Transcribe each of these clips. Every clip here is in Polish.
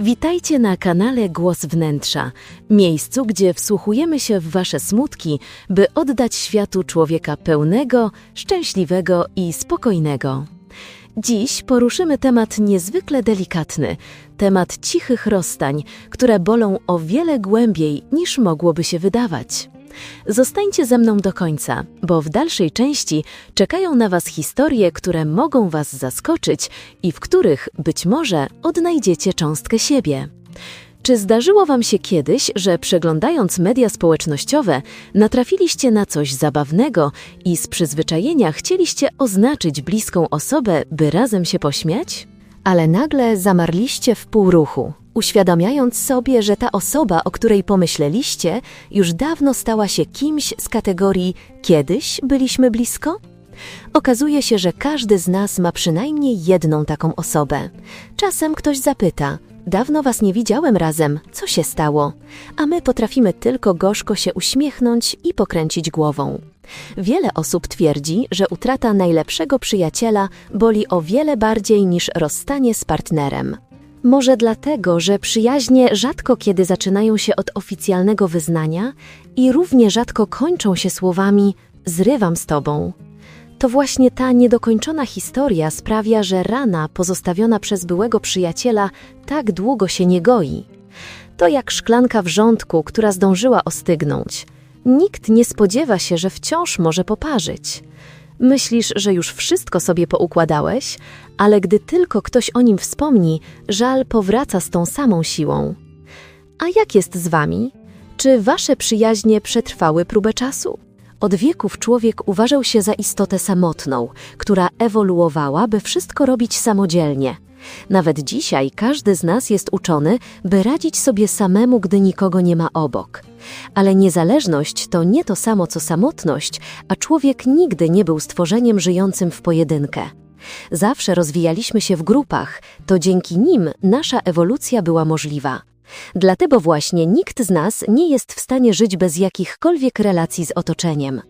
Witajcie na kanale Głos Wnętrza, miejscu, gdzie wsłuchujemy się w Wasze smutki, by oddać światu człowieka pełnego, szczęśliwego i spokojnego. Dziś poruszymy temat niezwykle delikatny, temat cichych rozstań, które bolą o wiele głębiej niż mogłoby się wydawać. Zostańcie ze mną do końca, bo w dalszej części czekają na Was historie, które mogą Was zaskoczyć i w których być może odnajdziecie cząstkę siebie. Czy zdarzyło Wam się kiedyś, że przeglądając media społecznościowe natrafiliście na coś zabawnego i z przyzwyczajenia chcieliście oznaczyć bliską osobę, by razem się pośmiać? Ale nagle zamarliście w pół ruchu, uświadamiając sobie, że ta osoba, o której pomyśleliście, już dawno stała się kimś z kategorii kiedyś byliśmy blisko? Okazuje się, że każdy z nas ma przynajmniej jedną taką osobę. Czasem ktoś zapyta: Dawno was nie widziałem razem, co się stało? A my potrafimy tylko gorzko się uśmiechnąć i pokręcić głową. Wiele osób twierdzi, że utrata najlepszego przyjaciela boli o wiele bardziej niż rozstanie z partnerem. Może dlatego, że przyjaźnie rzadko kiedy zaczynają się od oficjalnego wyznania i równie rzadko kończą się słowami zrywam z tobą. To właśnie ta niedokończona historia sprawia, że rana pozostawiona przez byłego przyjaciela tak długo się nie goi. To jak szklanka wrzątku, która zdążyła ostygnąć. Nikt nie spodziewa się, że wciąż może poparzyć. Myślisz, że już wszystko sobie poukładałeś, ale gdy tylko ktoś o nim wspomni, żal powraca z tą samą siłą. A jak jest z wami? Czy wasze przyjaźnie przetrwały próbę czasu? Od wieków człowiek uważał się za istotę samotną, która ewoluowała, by wszystko robić samodzielnie. Nawet dzisiaj każdy z nas jest uczony, by radzić sobie samemu, gdy nikogo nie ma obok. Ale niezależność to nie to samo co samotność, a człowiek nigdy nie był stworzeniem żyjącym w pojedynkę. Zawsze rozwijaliśmy się w grupach, to dzięki nim nasza ewolucja była możliwa. Dlatego właśnie nikt z nas nie jest w stanie żyć bez jakichkolwiek relacji z otoczeniem.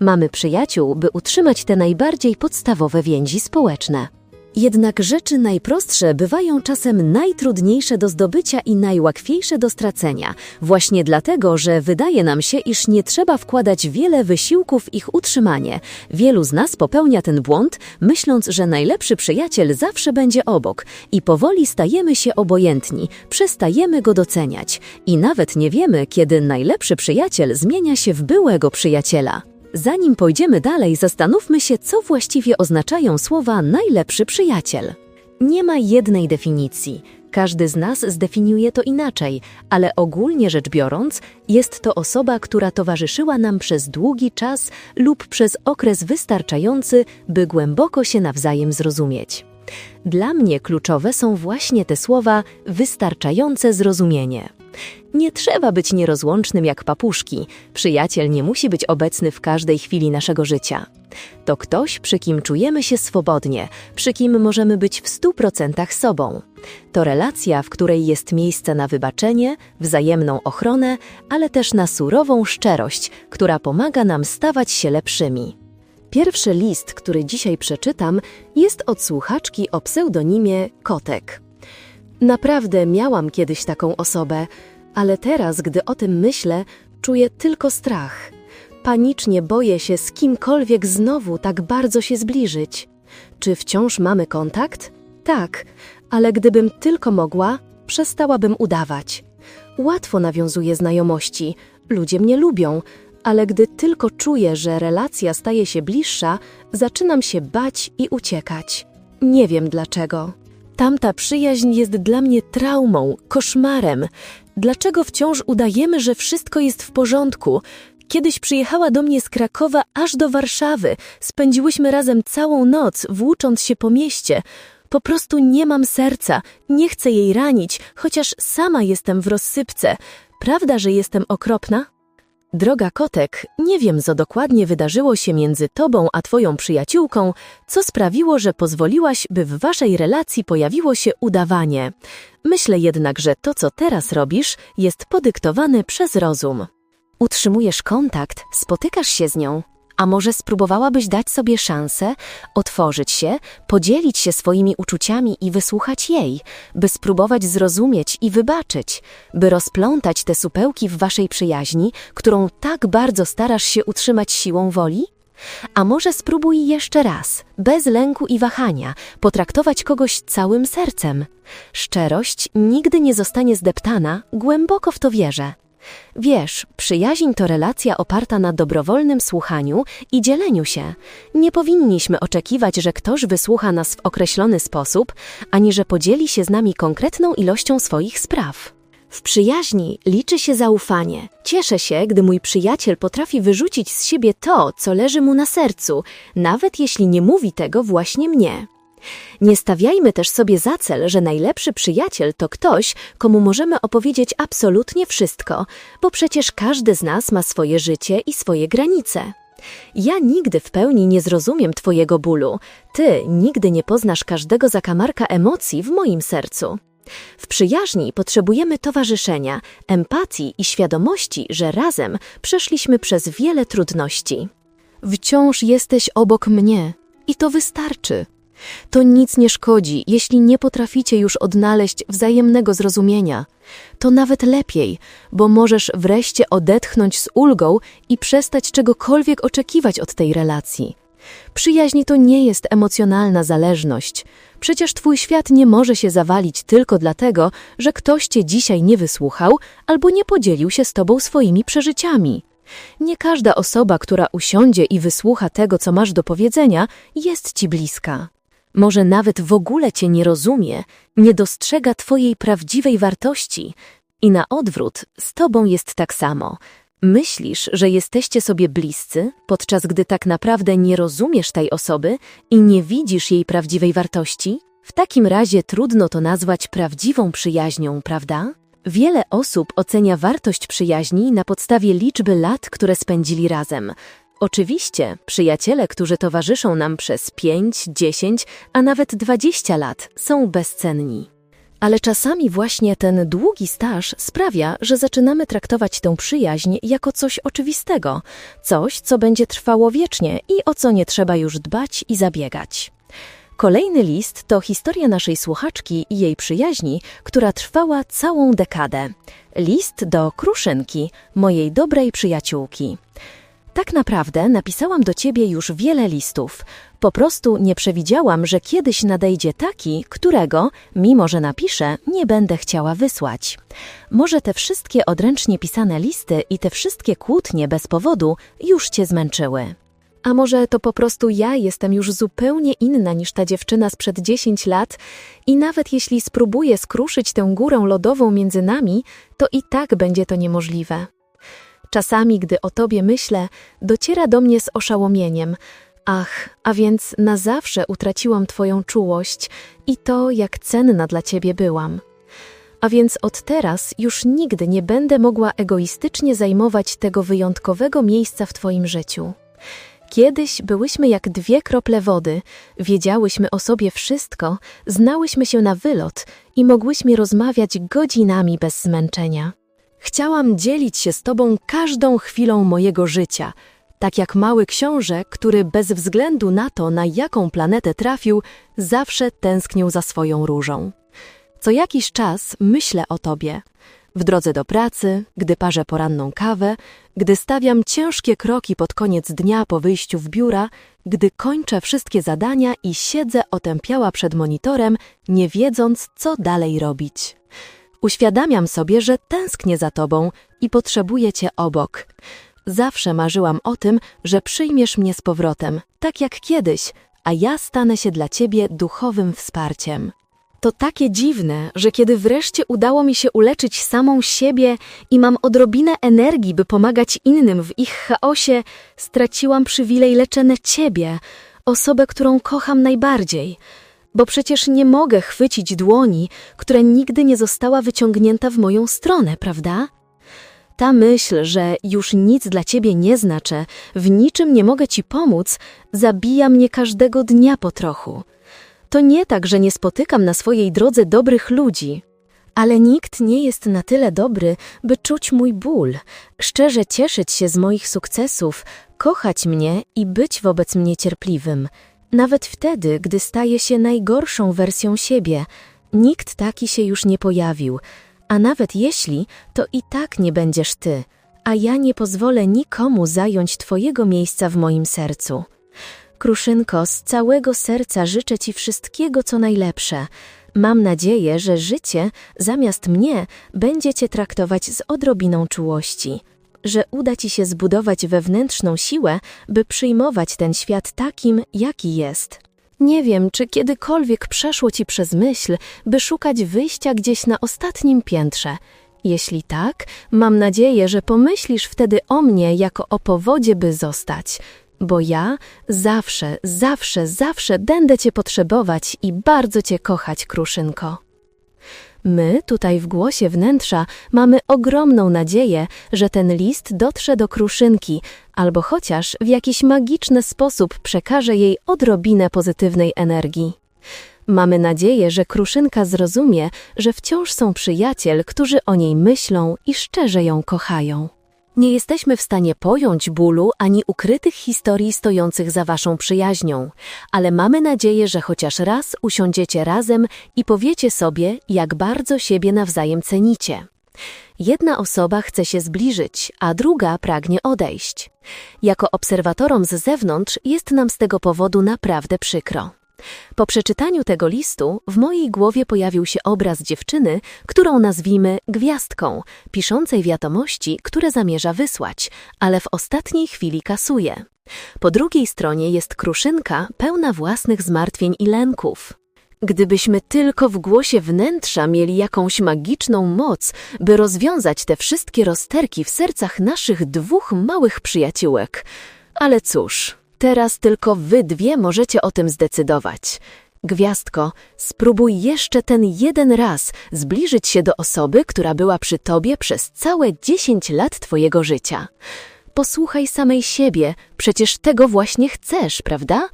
Mamy przyjaciół, by utrzymać te najbardziej podstawowe więzi społeczne. Jednak rzeczy najprostsze bywają czasem najtrudniejsze do zdobycia i najłatwiejsze do stracenia, właśnie dlatego, że wydaje nam się, iż nie trzeba wkładać wiele wysiłków w ich utrzymanie. Wielu z nas popełnia ten błąd, myśląc, że najlepszy przyjaciel zawsze będzie obok i powoli stajemy się obojętni, przestajemy go doceniać i nawet nie wiemy, kiedy najlepszy przyjaciel zmienia się w byłego przyjaciela. Zanim pójdziemy dalej, zastanówmy się, co właściwie oznaczają słowa najlepszy przyjaciel. Nie ma jednej definicji. Każdy z nas zdefiniuje to inaczej, ale ogólnie rzecz biorąc, jest to osoba, która towarzyszyła nam przez długi czas lub przez okres wystarczający, by głęboko się nawzajem zrozumieć. Dla mnie kluczowe są właśnie te słowa wystarczające zrozumienie. Nie trzeba być nierozłącznym jak papuszki. Przyjaciel nie musi być obecny w każdej chwili naszego życia. To ktoś, przy kim czujemy się swobodnie, przy kim możemy być w stu procentach sobą. To relacja, w której jest miejsce na wybaczenie, wzajemną ochronę, ale też na surową szczerość, która pomaga nam stawać się lepszymi. Pierwszy list, który dzisiaj przeczytam, jest od słuchaczki o pseudonimie Kotek. Naprawdę miałam kiedyś taką osobę, ale teraz, gdy o tym myślę, czuję tylko strach. Panicznie boję się z kimkolwiek znowu tak bardzo się zbliżyć. Czy wciąż mamy kontakt? Tak, ale gdybym tylko mogła, przestałabym udawać. Łatwo nawiązuję znajomości, ludzie mnie lubią, ale gdy tylko czuję, że relacja staje się bliższa, zaczynam się bać i uciekać. Nie wiem dlaczego. Tamta przyjaźń jest dla mnie traumą, koszmarem. Dlaczego wciąż udajemy, że wszystko jest w porządku? Kiedyś przyjechała do mnie z Krakowa aż do Warszawy. Spędziłyśmy razem całą noc, włócząc się po mieście. Po prostu nie mam serca, nie chcę jej ranić, chociaż sama jestem w rozsypce. Prawda, że jestem okropna? Droga kotek, nie wiem, co dokładnie wydarzyło się między tobą a twoją przyjaciółką, co sprawiło, że pozwoliłaś, by w waszej relacji pojawiło się udawanie. Myślę jednak, że to, co teraz robisz, jest podyktowane przez rozum. Utrzymujesz kontakt, spotykasz się z nią, A może spróbowałabyś dać sobie szansę, otworzyć się, podzielić się swoimi uczuciami i wysłuchać jej, by spróbować zrozumieć i wybaczyć, by rozplątać te supełki w waszej przyjaźni, którą tak bardzo starasz się utrzymać siłą woli? A może spróbuj jeszcze raz, bez lęku i wahania, potraktować kogoś całym sercem. Szczerość nigdy nie zostanie zdeptana, głęboko w to wierzę. Wiesz, przyjaźń to relacja oparta na dobrowolnym słuchaniu i dzieleniu się. Nie powinniśmy oczekiwać, że ktoś wysłucha nas w określony sposób, ani że podzieli się z nami konkretną ilością swoich spraw. W przyjaźni liczy się zaufanie. Cieszę się, gdy mój przyjaciel potrafi wyrzucić z siebie to, co leży mu na sercu, nawet jeśli nie mówi tego właśnie mnie. Nie stawiajmy też sobie za cel, że najlepszy przyjaciel to ktoś, komu możemy opowiedzieć absolutnie wszystko, bo przecież każdy z nas ma swoje życie i swoje granice. Ja nigdy w pełni nie zrozumiem Twojego bólu, Ty nigdy nie poznasz każdego zakamarka emocji w moim sercu. W przyjaźni potrzebujemy towarzyszenia, empatii i świadomości, że razem przeszliśmy przez wiele trudności. Wciąż jesteś obok mnie i to wystarczy. To nic nie szkodzi, jeśli nie potraficie już odnaleźć wzajemnego zrozumienia. To nawet lepiej, bo możesz wreszcie odetchnąć z ulgą i przestać czegokolwiek oczekiwać od tej relacji. Przyjaźń to nie jest emocjonalna zależność. Przecież twój świat nie może się zawalić tylko dlatego, że ktoś cię dzisiaj nie wysłuchał albo nie podzielił się z tobą swoimi przeżyciami. Nie każda osoba, która usiądzie i wysłucha tego, co masz do powiedzenia, jest ci bliska. Może nawet w ogóle cię nie rozumie, nie dostrzega twojej prawdziwej wartości. I na odwrót, z tobą jest tak samo. Myślisz, że jesteście sobie bliscy, podczas gdy tak naprawdę nie rozumiesz tej osoby i nie widzisz jej prawdziwej wartości? W takim razie trudno to nazwać prawdziwą przyjaźnią, prawda? Wiele osób ocenia wartość przyjaźni na podstawie liczby lat, które spędzili razem. Oczywiście, przyjaciele, którzy towarzyszą nam przez 5, 10, a nawet 20 lat, są bezcenni. Ale czasami właśnie ten długi staż sprawia, że zaczynamy traktować tę przyjaźń jako coś oczywistego, coś, co będzie trwało wiecznie i o co nie trzeba już dbać i zabiegać. Kolejny list to historia naszej słuchaczki i jej przyjaźni, która trwała całą dekadę. List do Kruszynki, mojej dobrej przyjaciółki. Tak naprawdę napisałam do ciebie już wiele listów. Po prostu nie przewidziałam, że kiedyś nadejdzie taki, którego, mimo że napiszę, nie będę chciała wysłać. Może te wszystkie odręcznie pisane listy i te wszystkie kłótnie bez powodu już cię zmęczyły. A może to po prostu ja jestem już zupełnie inna niż ta dziewczyna sprzed 10 lat i nawet jeśli spróbuję skruszyć tę górę lodową między nami, to i tak będzie to niemożliwe. Czasami, gdy o tobie myślę, dociera do mnie z oszałomieniem. Ach, a więc na zawsze utraciłam twoją czułość i to, jak cenna dla ciebie byłam. A więc od teraz już nigdy nie będę mogła egoistycznie zajmować tego wyjątkowego miejsca w twoim życiu. Kiedyś byłyśmy jak dwie krople wody, wiedziałyśmy o sobie wszystko, znałyśmy się na wylot i mogłyśmy rozmawiać godzinami bez zmęczenia. Chciałam dzielić się z Tobą każdą chwilą mojego życia, tak jak mały książę, który bez względu na to, na jaką planetę trafił, zawsze tęsknił za swoją różą. Co jakiś czas myślę o Tobie. W drodze do pracy, gdy parzę poranną kawę, gdy stawiam ciężkie kroki pod koniec dnia po wyjściu w biura, gdy kończę wszystkie zadania i siedzę otępiała przed monitorem, nie wiedząc, co dalej robić. Uświadamiam sobie, że tęsknię za tobą i potrzebuję cię obok. Zawsze marzyłam o tym, że przyjmiesz mnie z powrotem, tak jak kiedyś, a ja stanę się dla ciebie duchowym wsparciem. To takie dziwne, że kiedy wreszcie udało mi się uleczyć samą siebie i mam odrobinę energii, by pomagać innym w ich chaosie, straciłam przywilej leczenia ciebie, osobę, którą kocham najbardziej – bo przecież nie mogę chwycić dłoni, która nigdy nie została wyciągnięta w moją stronę, prawda? Ta myśl, że już nic dla ciebie nie znaczę, w niczym nie mogę ci pomóc, zabija mnie każdego dnia po trochu. To nie tak, że nie spotykam na swojej drodze dobrych ludzi. Ale nikt nie jest na tyle dobry, by czuć mój ból, szczerze cieszyć się z moich sukcesów, kochać mnie i być wobec mnie cierpliwym. Nawet wtedy, gdy staje się najgorszą wersją siebie, nikt taki się już nie pojawił, a nawet jeśli, to i tak nie będziesz ty, a ja nie pozwolę nikomu zająć twojego miejsca w moim sercu. Kruszynko, z całego serca życzę ci wszystkiego, co najlepsze. Mam nadzieję, że życie, zamiast mnie, będzie cię traktować z odrobiną czułości, że uda ci się zbudować wewnętrzną siłę, by przyjmować ten świat takim, jaki jest. Nie wiem, czy kiedykolwiek przeszło ci przez myśl, by szukać wyjścia gdzieś na ostatnim piętrze. Jeśli tak, mam nadzieję, że pomyślisz wtedy o mnie jako o powodzie, by zostać, bo ja zawsze, zawsze, zawsze będę cię potrzebować i bardzo cię kochać, Kruszynko. My, tutaj w głosie wnętrza, mamy ogromną nadzieję, że ten list dotrze do Kruszynki, albo chociaż w jakiś magiczny sposób przekaże jej odrobinę pozytywnej energii. Mamy nadzieję, że Kruszynka zrozumie, że wciąż są przyjaciel, którzy o niej myślą i szczerze ją kochają. Nie jesteśmy w stanie pojąć bólu ani ukrytych historii stojących za waszą przyjaźnią, ale mamy nadzieję, że chociaż raz usiądziecie razem i powiecie sobie, jak bardzo siebie nawzajem cenicie. Jedna osoba chce się zbliżyć, a druga pragnie odejść. Jako obserwatorom z zewnątrz jest nam z tego powodu naprawdę przykro. Po przeczytaniu tego listu w mojej głowie pojawił się obraz dziewczyny, którą nazwijmy gwiazdką, piszącej wiadomości, które zamierza wysłać, ale w ostatniej chwili kasuje. Po drugiej stronie jest kruszynka pełna własnych zmartwień i lęków. Gdybyśmy tylko w głosie wnętrza mieli jakąś magiczną moc, by rozwiązać te wszystkie rozterki w sercach naszych dwóch małych przyjaciółek. Ale cóż, Teraz tylko wy dwie możecie o tym zdecydować. Gwiazdko, spróbuj jeszcze ten jeden raz zbliżyć się do osoby, która była przy tobie przez całe dziesięć lat twojego życia. Posłuchaj samej siebie, przecież tego właśnie chcesz, prawda?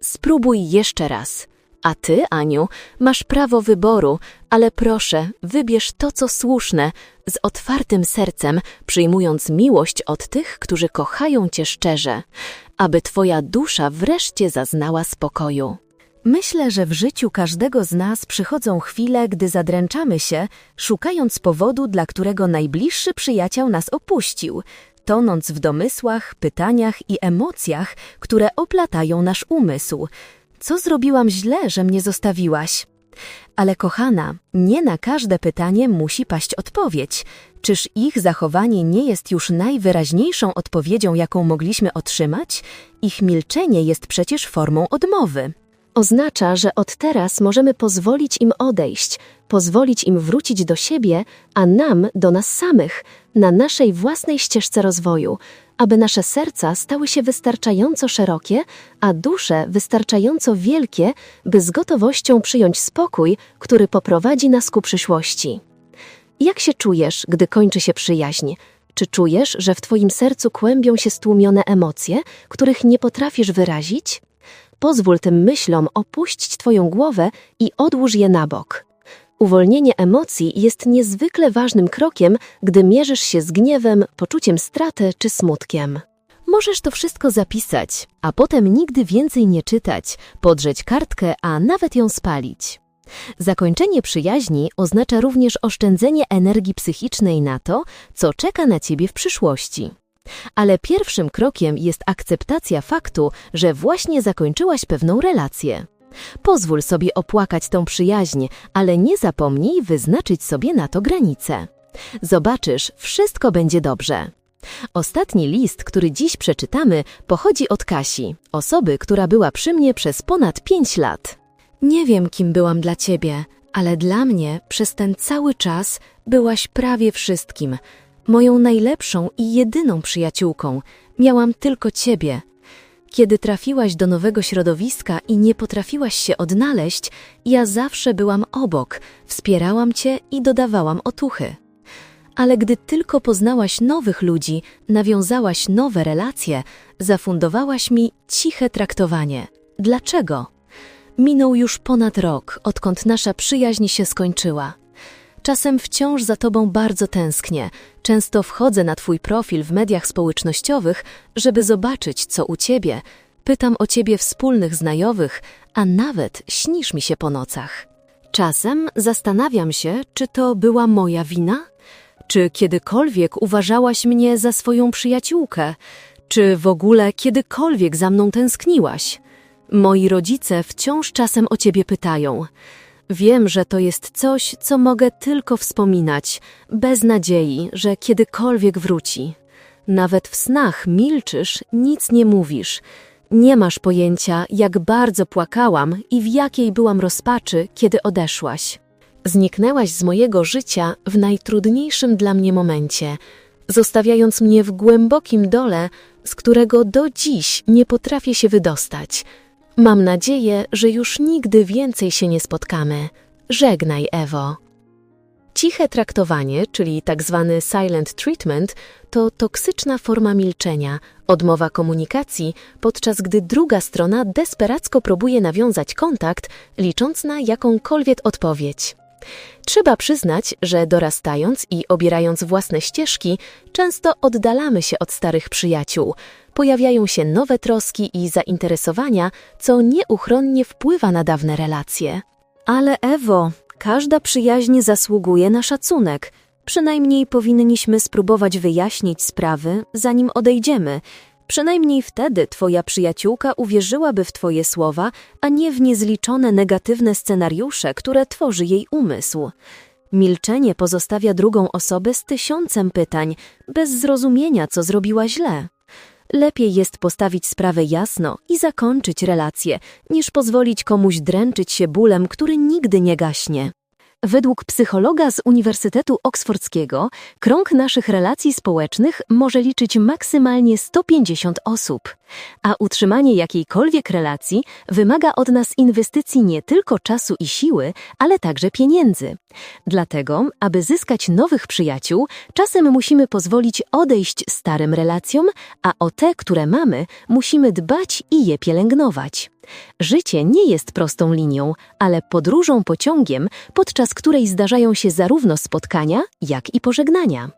Spróbuj jeszcze raz. A ty, Aniu, masz prawo wyboru, ale proszę, wybierz to, co słuszne, z otwartym sercem, przyjmując miłość od tych, którzy kochają cię szczerze aby Twoja dusza wreszcie zaznała spokoju. Myślę, że w życiu każdego z nas przychodzą chwile, gdy zadręczamy się, szukając powodu, dla którego najbliższy przyjaciel nas opuścił, tonąc w domysłach, pytaniach i emocjach, które oplatają nasz umysł. Co zrobiłam źle, że mnie zostawiłaś? Ale kochana, nie na każde pytanie musi paść odpowiedź. Czyż ich zachowanie nie jest już najwyraźniejszą odpowiedzią, jaką mogliśmy otrzymać? Ich milczenie jest przecież formą odmowy. Oznacza, że od teraz możemy pozwolić im odejść, pozwolić im wrócić do siebie, a nam do nas samych, na naszej własnej ścieżce rozwoju, aby nasze serca stały się wystarczająco szerokie, a dusze wystarczająco wielkie, by z gotowością przyjąć spokój, który poprowadzi nas ku przyszłości. Jak się czujesz, gdy kończy się przyjaźń? Czy czujesz, że w Twoim sercu kłębią się stłumione emocje, których nie potrafisz wyrazić? Pozwól tym myślom opuścić Twoją głowę i odłóż je na bok. Uwolnienie emocji jest niezwykle ważnym krokiem, gdy mierzysz się z gniewem, poczuciem straty czy smutkiem. Możesz to wszystko zapisać, a potem nigdy więcej nie czytać, podrzeć kartkę, a nawet ją spalić. Zakończenie przyjaźni oznacza również oszczędzenie energii psychicznej na to, co czeka na ciebie w przyszłości. Ale pierwszym krokiem jest akceptacja faktu, że właśnie zakończyłaś pewną relację. Pozwól sobie opłakać tą przyjaźń, ale nie zapomnij wyznaczyć sobie na to granice. Zobaczysz, wszystko będzie dobrze. Ostatni list, który dziś przeczytamy, pochodzi od Kasi, osoby, która była przy mnie przez ponad pięć lat. Nie wiem, kim byłam dla ciebie, ale dla mnie przez ten cały czas byłaś prawie wszystkim. Moją najlepszą i jedyną przyjaciółką. Miałam tylko ciebie. Kiedy trafiłaś do nowego środowiska i nie potrafiłaś się odnaleźć, ja zawsze byłam obok, wspierałam cię i dodawałam otuchy. Ale gdy tylko poznałaś nowych ludzi, nawiązałaś nowe relacje, zafundowałaś mi ciche traktowanie. Dlaczego? Minął już ponad rok, odkąd nasza przyjaźń się skończyła. Czasem wciąż za tobą bardzo tęsknię. Często wchodzę na twój profil w mediach społecznościowych, żeby zobaczyć, co u ciebie. Pytam o ciebie wspólnych znajomych, a nawet śnisz mi się po nocach. Czasem zastanawiam się, czy to była moja wina? Czy kiedykolwiek uważałaś mnie za swoją przyjaciółkę? Czy w ogóle kiedykolwiek za mną tęskniłaś? Moi rodzice wciąż czasem o ciebie pytają. Wiem, że to jest coś, co mogę tylko wspominać, bez nadziei, że kiedykolwiek wróci. Nawet w snach milczysz, nic nie mówisz. Nie masz pojęcia, jak bardzo płakałam i w jakiej byłam rozpaczy, kiedy odeszłaś. Zniknęłaś z mojego życia w najtrudniejszym dla mnie momencie, zostawiając mnie w głębokim dole, z którego do dziś nie potrafię się wydostać. Mam nadzieję, że już nigdy więcej się nie spotkamy. Żegnaj, Ewo. Ciche traktowanie, czyli tak zwany silent treatment, to toksyczna forma milczenia, odmowa komunikacji, podczas gdy druga strona desperacko próbuje nawiązać kontakt, licząc na jakąkolwiek odpowiedź. Trzeba przyznać, że dorastając i obierając własne ścieżki, często oddalamy się od starych przyjaciół. Pojawiają się nowe troski i zainteresowania, co nieuchronnie wpływa na dawne relacje. Ale Ewo, każda przyjaźń zasługuje na szacunek. Przynajmniej powinniśmy spróbować wyjaśnić sprawy, zanim odejdziemy. Przynajmniej wtedy twoja przyjaciółka uwierzyłaby w twoje słowa, a nie w niezliczone negatywne scenariusze, które tworzy jej umysł. Milczenie pozostawia drugą osobę z tysiącem pytań, bez zrozumienia, co zrobiła źle. Lepiej jest postawić sprawę jasno i zakończyć relację, niż pozwolić komuś dręczyć się bólem, który nigdy nie gaśnie. Według psychologa z Uniwersytetu Oksfordzkiego krąg naszych relacji społecznych może liczyć maksymalnie 150 osób, a utrzymanie jakiejkolwiek relacji wymaga od nas inwestycji nie tylko czasu i siły, ale także pieniędzy. Dlatego, aby zyskać nowych przyjaciół, czasem musimy pozwolić odejść starym relacjom, a o te, które mamy, musimy dbać i je pielęgnować. Życie nie jest prostą linią, ale podróżą pociągiem, podczas której zdarzają się zarówno spotkania, jak i pożegnania.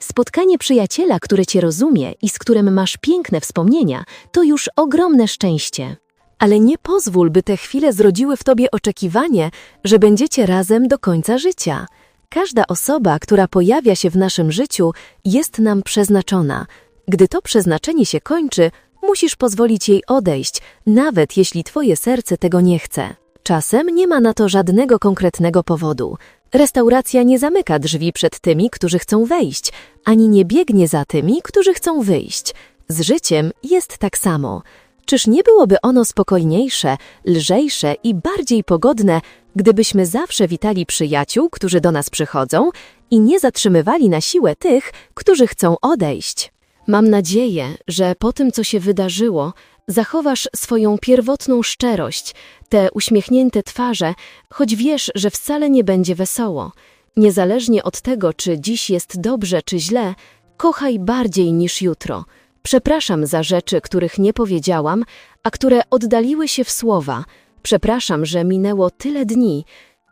Spotkanie przyjaciela, który cię rozumie i z którym masz piękne wspomnienia, to już ogromne szczęście. Ale nie pozwól, by te chwile zrodziły w tobie oczekiwanie, że będziecie razem do końca życia. Każda osoba, która pojawia się w naszym życiu, jest nam przeznaczona. Gdy to przeznaczenie się kończy, musisz pozwolić jej odejść, nawet jeśli twoje serce tego nie chce. Czasem nie ma na to żadnego konkretnego powodu. Restauracja nie zamyka drzwi przed tymi, którzy chcą wejść, ani nie biegnie za tymi, którzy chcą wyjść. Z życiem jest tak samo. Czyż nie byłoby ono spokojniejsze, lżejsze i bardziej pogodne, gdybyśmy zawsze witali przyjaciół, którzy do nas przychodzą i nie zatrzymywali na siłę tych, którzy chcą odejść? Mam nadzieję, że po tym, co się wydarzyło, zachowasz swoją pierwotną szczerość, te uśmiechnięte twarze, choć wiesz, że wcale nie będzie wesoło. Niezależnie od tego, czy dziś jest dobrze, czy źle, kochaj bardziej niż jutro. Przepraszam za rzeczy, których nie powiedziałam, a które oddaliły się w słowa. Przepraszam, że minęło tyle dni.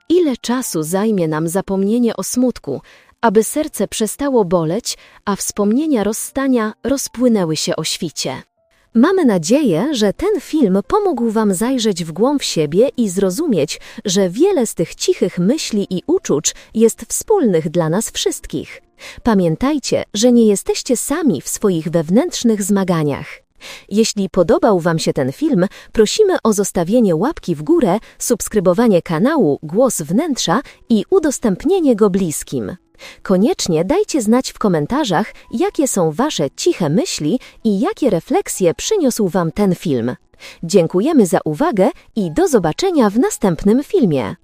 Ile czasu zajmie nam zapomnienie o smutku, aby serce przestało boleć, a wspomnienia rozstania rozpłynęły się o świcie. Mamy nadzieję, że ten film pomógł Wam zajrzeć w głąb siebie i zrozumieć, że wiele z tych cichych myśli i uczuć jest wspólnych dla nas wszystkich. Pamiętajcie, że nie jesteście sami w swoich wewnętrznych zmaganiach. Jeśli podobał Wam się ten film, prosimy o zostawienie łapki w górę, subskrybowanie kanału Głos Wnętrza i udostępnienie go bliskim. Koniecznie dajcie znać w komentarzach, jakie są Wasze ciche myśli i jakie refleksje przyniósł Wam ten film. Dziękujemy za uwagę i do zobaczenia w następnym filmie.